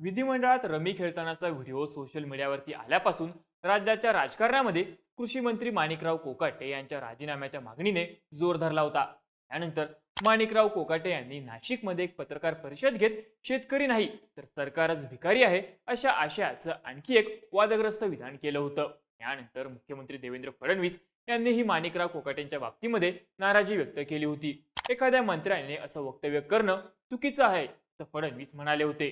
विधिमंडळात रमी खेळतानाचा video social मीडियावरती आल्यापासून राज्याच्या राजकारणामध्ये कृषी मंत्री माणिकराव कोकाटे यांच्या राजीनाम्याच्या मागणीने जोर धरला होता. त्यानंतर माणिकराव कोकाटे यांनी नाशिकमध्ये एक पत्रकार परिषद घेत शेतकरी नाही तर सरकारच भिकारी आहे अशा आशयाचं आणखी एक वादग्रस्त विधान केलं होतं. यानंतर मुख्यमंत्री देवेंद्र फडणवीस यांनीही माणिकराव कोकाटेंच्या बाबतीमध्ये नाराजी व्यक्त केली होती. एखाद्या मंत्र्याने असं वक्तव्य करणं चुकीचं आहे असं फडणवीस म्हणाले होते.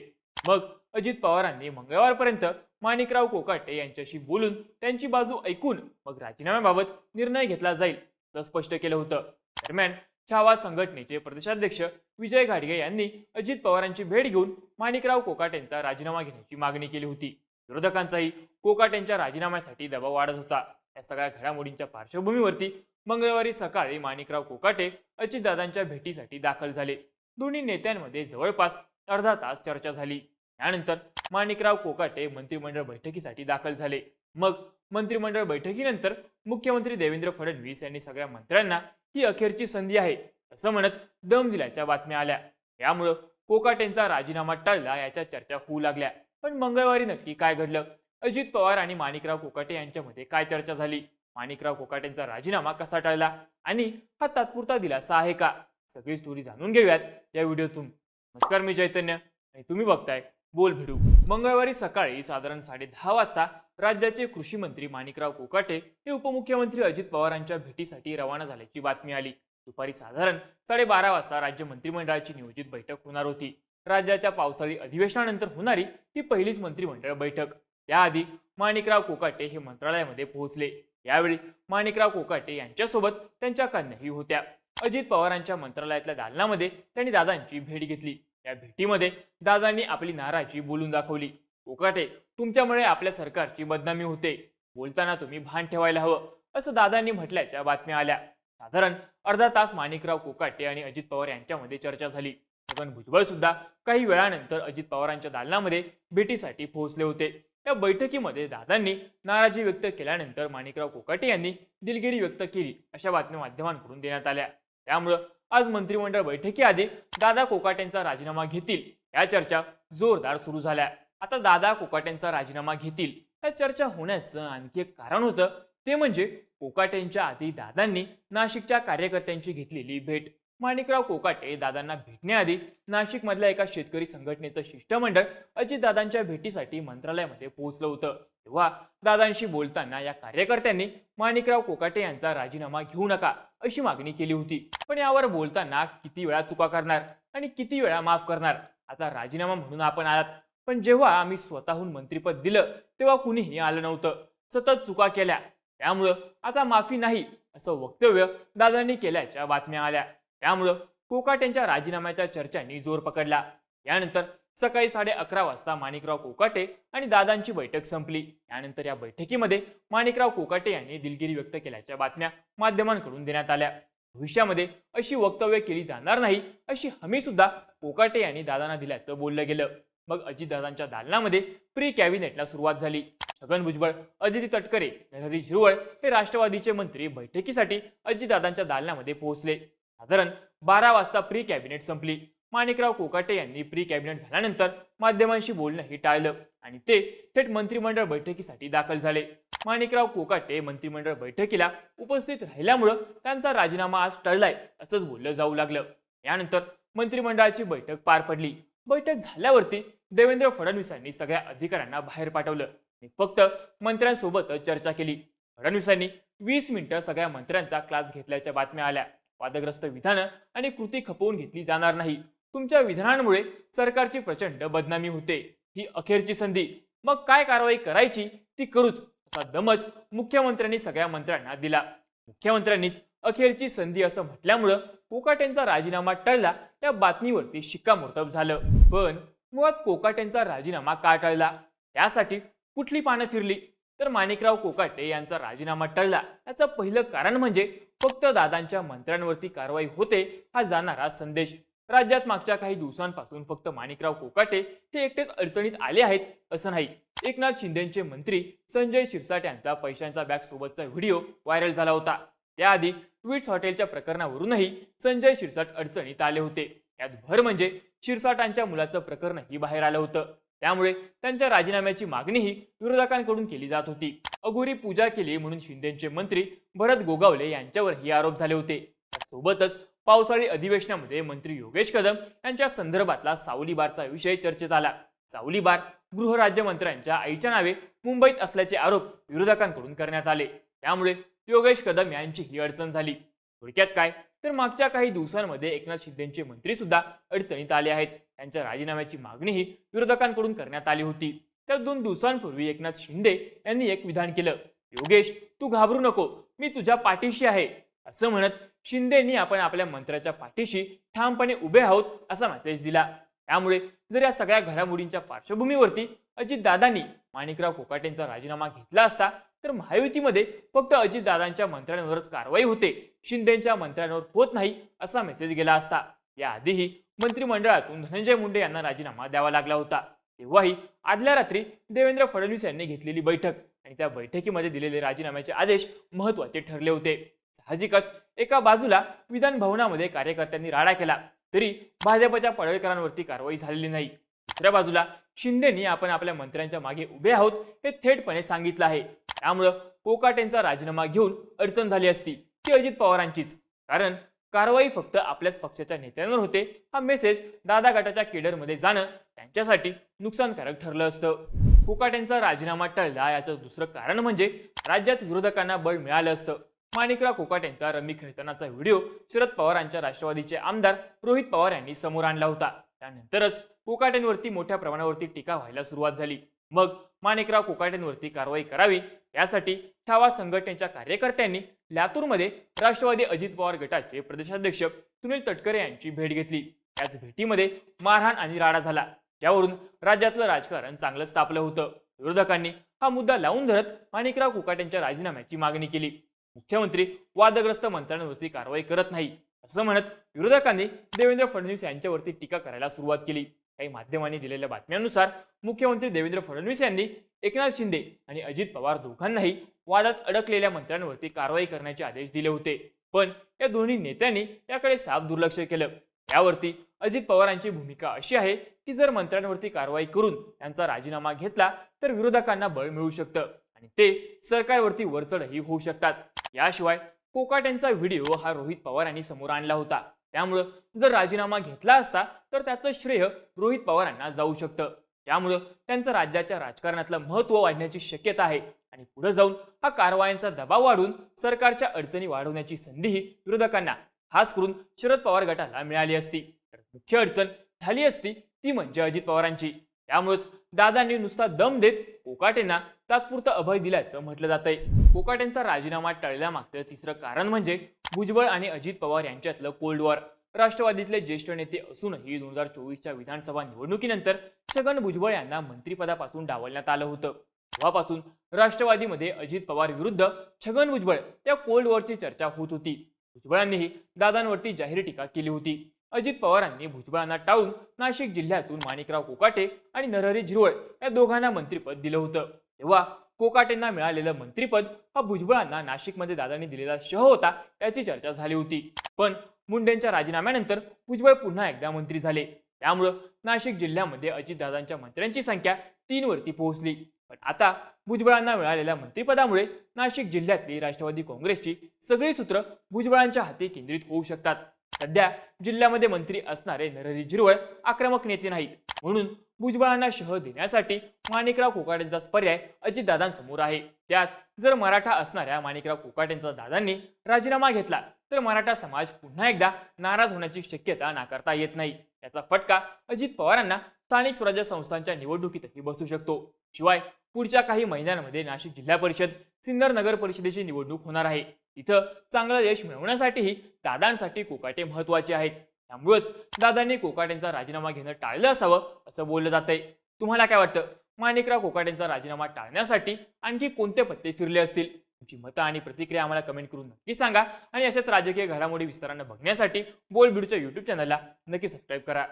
मग अजित पवारांनी मंगळवारपर्यंत माणिकराव कोकाटे यांच्याशी बोलून त्यांची बाजू ऐकून मग राजीनाम्याबाबत निर्णय घेतला जाईल असं स्पष्ट केलं होतं. दरम्यान छावा संघटनेचे प्रदेशाध्यक्ष विजय घाडगे यांनी अजित पवारांची भेट घेऊन माणिकराव कोकाटेंचा राजीनामा घेण्याची मागणी केली होती. विरोधकांचाही कोकाटेंच्या राजीनाम्यासाठी दबाव वाढत होता. या सगळ्या घडामोडींच्या पार्श्वभूमीवरती मंगळवारी सकाळी माणिकराव कोकाटे अजितदादांच्या भेटीसाठी दाखल झाले. दोन्ही नेत्यांमध्ये जवळपास अर्धा तास चर्चा झाली. यानंतर माणिकराव कोकाटे मंत्रिमंडळ बैठकीसाठी दाखल झाले. मग मंत्रिमंडळ बैठकीनंतर मुख्यमंत्री देवेंद्र फडणवीस यांनी सगळ्या मंत्र्यांना ही अखेरची संधी आहे असं म्हणत दम दिल्याच्या बातम्या आल्या. यामुळं कोकाटेंचा राजीनामा टळला याच्या चर्चा होऊ लागल्या. पण मंगळवारी नक्की काय घडलं? अजित पवार आणि माणिकराव कोकाटे यांच्यामध्ये काय चर्चा झाली? माणिकराव कोकाटेंचा राजीनामा कसा टळला? आणि हा तात्पुरता दिलासा आहे का? सगळी स्टोरी जाणून घेऊयात या व्हिडिओतून. नमस्कार मी चैतन्य. आणि तुम्ही बघताय बोल भिडू. मंगळवारी सकाळी साधारण साडे दहा वाजता राज्याचे कृषी मंत्री माणिकराव कोकाटे हे उपमुख्यमंत्री अजित पवारांच्या भेटीसाठी रवाना झाल्याची बातमी आली. दुपारी साधारण साडेबारा वाजता राज्य मंत्रिमंडळाची नियोजित बैठक होणार होती. राज्याच्या पावसाळी अधिवेशनानंतर होणारी ही पहिलीच मंत्रिमंडळ बैठक. त्याआधी माणिकराव कोकाटे हे मंत्रालयामध्ये पोहोचले. यावेळी माणिकराव कोकाटे यांच्यासोबत त्यांच्या कन्याही होत्या. अजित पवारांच्या मंत्रालयातल्या दालनामध्ये त्यांनी दादांची भेट घेतली. या भेटीमध्ये दादांनी आपली नाराजी बोलून दाखवली. कोकाटे तुमच्यामुळे आपल्या सरकारची बदनामी होते. बोलताना तुम्ही भान ठेवायला हवं असं दादांनी म्हटल्याच्या बातम्या आल्या. साधारण अर्धा तास माणिकराव कोकाटे आणि अजित पवार यांच्यामध्ये चर्चा झाली. छगन भुजबळ सुद्धा काही वेळानंतर अजित पवारांच्या दालनामध्ये भेटीसाठी पोहोचले होते. या बैठकीमध्ये दादांनी नाराजी व्यक्त केल्यानंतर माणिकराव कोकाटे यांनी दिलगिरी व्यक्त केली अशा बातम्या माध्यमांकडून देण्यात आल्या. त्यामुळं आज मंत्रिमंडळ बैठकीआधी दादा कोकाटेंचा राजीनामा घेतील. या चर्चा जोरदार सुरू झाल्या. आता दादा कोकाटेंचा राजीनामा घेतील. या चर्चा होण्याचं आणखी एक कारण होतं. ते म्हणजे कोकाटेंच्या आधी दादांनी नाशिकच्या कार्यकर्त्यांची घेतलेली भेट. माणिकराव कोकाटे दादांना भेटण्याआधी नाशिकमधल्या एका शेतकरी संघटनेचं शिष्टमंडळ अजितदादांच्या भेटीसाठी मंत्रालयामध्ये पोहोचलं होतं. तेव्हा दादांशी बोलताना या कार्यकर्त्यांनी माणिकराव कोकाटे यांचा राजीनामा घेऊ नका. अशी मागणी केली होती. पण यावर बोलताना किती वेळा चुका करणार आणि किती वेळा माफ करणार? आता राजीनामा म्हणून आपण आलात. पण जेव्हा आम्ही स्वतःहून मंत्रीपद दिलं तेव्हा कुणीही आलं नव्हतं. सतत चुका केल्या. त्यामुळं आता माफी नाही असं वक्तव्य दादांनी केल्याच्या बातम्या आल्या. त्यामुळं कोकाटेंच्या राजीनाम्याच्या चर्चांनी जोर पकडला. यानंतर सकाळी साडे अकरा वाजता माणिकराव कोकाटे आणि दादांची बैठक संपली. यानंतर या बैठकीमध्ये माणिकराव कोकाटे यांनी दिलगिरी व्यक्त केल्याच्या बातम्या माध्यमांकडून देण्यात आल्या. भविष्यामध्ये अशी वक्तव्य केली जाणार नाही अशी हमी सुद्धा कोकाटे यांनी दादांना दिल्याचं बोललं गेलं. मग अजितदादांच्या दालनामध्ये प्री कॅबिनेटला सुरुवात झाली. छगन भुजबळ अदिती तटकरे नरहरी झिरवळ हे राष्ट्रवादीचे मंत्री बैठकीसाठी अजितदादांच्या दालनामध्ये पोहोचले. साधारण बारा वाजता प्री कॅबिनेट संपली. माणिकराव कोकाटे यांनी प्री कॅबिनेट झाल्यानंतर माध्यमांशी बोलणंही टाळलं आणि ते थेट मंत्रिमंडळ बैठकीसाठी दाखल झाले. माणिकराव कोकाटे मंत्रिमंडळ बैठकीला उपस्थित राहिल्यामुळं त्यांचा राजीनामा आज टळलाय असंच बोललं जाऊ लागलं. यानंतर मंत्रिमंडळाची बैठक पार पडली. बैठक झाल्यावरती देवेंद्र फडणवीसांनी सगळ्या अधिकाऱ्यांना बाहेर पाठवलं आणि फक्त मंत्र्यांसोबतच चर्चा केली. फडणवीसांनी वीस मिनिटं सगळ्या मंत्र्यांचा क्लास घेतल्याच्या बातम्या आल्या. वादग्रस्त विधानं आणि कृती खपवून घेतली जाणार नाही. तुमच्या विधानांमुळे सरकारची प्रचंड बदनामी होते. ही अखेरची संधी. मग काय कारवाई करायची? ती करूच असा दमच मुख्यमंत्र्यांनी सगळ्या मंत्र्यांना दिला. मुख्यमंत्र्यांनीच अखेरची संधी असं म्हटल्यामुळं कोकाटेंचा राजीनामा टळला त्या बातमीवरती शिक्कामोर्तब झालं. पण मुळात कोकाटेंचा राजीनामा का टळला? त्यासाठी कुठली पानं फिरली? तर माणिकराव कोकाटे यांचा राजीनामा टळला. याचं पहिलं कारण म्हणजे फक्त दादांच्या मंत्र्यांवरती कारवाई होते हा जाणारा संदेश. राज्यात मागच्या काही दिवसांपासून फक्त माणिकराव कोकाटे हे एकटेच अडचणीत आले आहेत असं नाही. एकनाथ शिंदेचे मंत्री संजय शिरसाट यांचा पैशांचा बॅग सोबतचा व्हिडिओ व्हायरल झाला होता. त्याआधी ट्विट्स हॉटेलच्या प्रकरणावरूनही संजय शिरसाट अडचणीत आले होते. यात भर म्हणजे शिरसाटांच्या मुलाचं प्रकरणही बाहेर आलं होतं. त्यामुळे त्यांच्या राजीनाम्याची मागणीही विरोधकांकडून केली जात होती. अघोरी पूजा केली म्हणून शिंदेचे मंत्री भरत गोगावले यांच्यावरही आरोप झाले होते. सोबतच पावसाळी अधिवेशनामध्ये मंत्री योगेश कदम यांच्या संदर्भातला सावली बारचा विषय चर्चेत आला. सावली बार गृहराज्यमंत्र्यांच्या आईच्या नावे मुंबईत असल्याचे आरोप विरोधकांकडून करण्यात आले. त्यामुळे योगेश कदम यांची ही अडचण झाली. थोडक्यात काय? तर मागच्या काही दिवसांमध्ये एकनाथ शिंदेचे मंत्री सुद्धा अडचणीत आले आहेत. त्यांच्या राजीनाम्याची मागणीही विरोधकांकडून करण्यात आली होती. तर दोन दिवसांपूर्वी एकनाथ शिंदे यांनी एक विधान केलं. योगेश तू घाबरू नको. मी तुझ्या पाठीशी आहे. असं म्हणत शिंदेनी आपण आपल्या मंत्र्याच्या पाठीशी ठामपणे उभे आहोत असा मेसेज दिला. त्यामुळे जर या सगळ्या घडामोडींच्या पार्श्वभूमीवरती अजितदादांनी माणिकराव कोकाटेंचा राजीनामा घेतला असता तर महायुतीमध्ये फक्त अजितदादांच्या मंत्र्यांवरच कारवाई होते. शिंदेच्या मंत्र्यांवर होत नाही असा मेसेज गेला असता. याआधीही मंत्रिमंडळातून धनंजय मुंडे यांना राजीनामा द्यावा लागला होता. तेव्हाही आदल्या रात्री देवेंद्र फडणवीस यांनी घेतलेली बैठक आणि त्या बैठकीमध्ये दिलेले राजीनाम्याचे आदेश महत्त्वाचे ठरले होते. साहजिकच एका बाजूला विधान भवनामध्ये कार्यकर्त्यांनी राडा केला तरी भाजपच्या पडळकरांवरती कारवाई झालेली नाही. दुसऱ्या बाजूला शिंदेनी आपण आपल्या मंत्र्यांच्या मागे उभे आहोत हे थेटपणे सांगितलं आहे. त्यामुळं कोकाटेंचा राजीनामा घेऊन अडचण झाली असती ती अजित पवारांचीच. कारण कारवाई फक्त आपल्याच पक्षाच्या नेत्यांवर होते हा मेसेज दादा गटाच्या केडरमध्ये जाणं त्यांच्यासाठी नुकसानकारक ठरलं असतं. कोकाटेंचा राजीनामा टळला याचं दुसरं कारण म्हणजे राज्यात विरोधकांना बळ मिळालं असतं. माणिकराव कोकाटेंचा रमी खेळतानाचा व्हिडिओ शरद पवारांच्या राष्ट्रवादीचे आमदार रोहित पवार यांनी समोर आणला होता. त्यानंतरच कोकाटेंवरती मोठ्या प्रमाणावरती टीका व्हायला सुरुवात झाली. मग माणिकराव कोकाट्यांवरती कारवाई करावी यासाठी ठावा संघटनेच्या कार्यकर्त्यांनी लातूरमध्ये राष्ट्रवादी अजित पवार गटाचे प्रदेशाध्यक्ष सुनील तटकरे यांची भेट घेतली. याच भेटीमध्ये मारहाण आणि राडा झाला. त्यावरून राज्यातलं राजकारण चांगलंच तापलं होतं. विरोधकांनी हा मुद्दा लावून धरत माणिकराव कोकाटेंच्या राजीनाम्याची मागणी केली. मुख्यमंत्री वादग्रस्त मंत्र्यांवरती कारवाई करत नाही असं म्हणत विरोधकांनी देवेंद्र फडणवीस यांच्यावरती टीका करायला सुरुवात केली. काही माध्यमांनी दिलेल्या बातम्यांनुसार मुख्यमंत्री देवेंद्र फडणवीस यांनी एकनाथ शिंदे आणि अजित पवार दोघांनाही वादात अडकलेल्या मंत्र्यांवरती कारवाई करण्याचे आदेश दिले होते. पण या दोन्ही नेत्यांनी याकडे साफ दुर्लक्ष केलं. यावरती अजित पवारांची भूमिका अशी आहे की जर मंत्र्यांवरती कारवाई करून त्यांचा राजीनामा घेतला तर विरोधकांना बळ मिळू शकतं आणि ते सरकारवरती वरचढही होऊ शकतात. याशिवाय कोकाटेंचा व्हिडिओ हा रोहित पवार यांनी समोर आणला होता. त्यामुळं जर राजीनामा घेतला असता तर त्याचं श्रेय रोहित पवारांना जाऊ शकतं. त्यामुळं त्यांचं राज्याच्या राजकारणातलं महत्त्व वाढण्याची शक्यता आहे. आणि पुढे जाऊन हा कारवायांचा दबाव वाढून सरकारच्या अडचणी वाढवण्याची संधीही विरोधकांना खास करून शरद पवार गटाला मिळाली असती. तर मुख्य अडचण झाली असती ती म्हणजे अजित पवारांची. त्यामुळेच दादांनी नुसता दम देत कोकाटेंना तात्पुरतं अभय दिल्याचं म्हटलं जात आहे कोकाटेंचा राजीनामा टळल्यामागचं तिसरं कारण म्हणजे भुजबळ आणि अजित पवार यांच्यातलं कोल्ड वॉर. राष्ट्रवादीतले ज्येष्ठ नेते असूनही दोन हजार चोवीसच्या विधानसभा निवडणुकीनंतर छगन भुजबळ यांना मंत्रिपदापासून डावलण्यात आलं होतं. तेव्हापासून राष्ट्रवादीमध्ये अजित पवार विरुद्ध छगन भुजबळ या कोल्ड वॉरची चर्चा होत होती. भुजबळांनीही दादांवरती जाहीर टीका केली होती. अजित पवारांनी भुजबळांना टाळून नाशिक जिल्ह्यातून माणिकराव कोकाटे आणि नरहरी झिरवळ या दोघांना मंत्रिपद दिलं होतं. तेव्हा कोकाटेंना मिळालेलं मंत्रिपद हा भुजबळांना नाशिकमध्ये दादांनी दिलेला शह होता याची चर्चा झाली होती. पण मुंडेंच्या राजीनाम्यानंतर भुजबळ पुन्हा एकदा मंत्री झाले. त्यामुळं नाशिक जिल्ह्यामध्ये अजितदादांच्या मंत्र्यांची संख्या तीनवरती पोहोचली. पण आता भुजबळांना मिळालेल्या मंत्रिपदामुळे नाशिक जिल्ह्यातली राष्ट्रवादी काँग्रेसची सगळी सूत्र भुजबळांच्या हाती केंद्रित होऊ शकतात. सध्या जिल्ह्यामध्ये मंत्री असणारे नरहरी झिरवळ आक्रमक नेते नाहीत. म्हणून भुजबळांना शह देण्यासाठी माणिकराव कोकाटेंचाच पर्याय अजितदादांसमोर आहे. त्यात जर मराठा असणाऱ्या माणिकराव कोकाटेंचा दादांनी राजीनामा घेतला तर मराठा समाज पुन्हा एकदा नाराज होण्याची शक्यता नाकारता येत नाही. याचा फटका अजित पवारांना स्थानिक स्वराज्य संस्थांच्या निवडणुकीतही बसू शकतो. शिवाय पुढच्या काही महिन्यांमध्ये नाशिक जिल्हा परिषद सिन्नर नगर परिषदेची निवडणूक होणार आहे. तिथं चांगलं यश मिळवण्यासाठीही दादांसाठी कोकाटे महत्त्वाचे आहेत. त्यामुळेच दादांनी कोकाटेंचा राजीनामा घेणं टाळलं असावं असं बोललं जात आहे तुम्हाला काय वाटतं? माणिकराव कोकाटेंचा राजीनामा टाळण्यासाठी आणखी कोणते पत्ते फिरले असतील? तुमची मतं आणि प्रतिक्रिया आम्हाला कमेंट करून नक्की सांगा. आणि अशाच राजकीय घडामोडी विस्तारानं बघण्यासाठी बोल यूट्यूब चॅनलला नक्की सबस्क्राईब करा.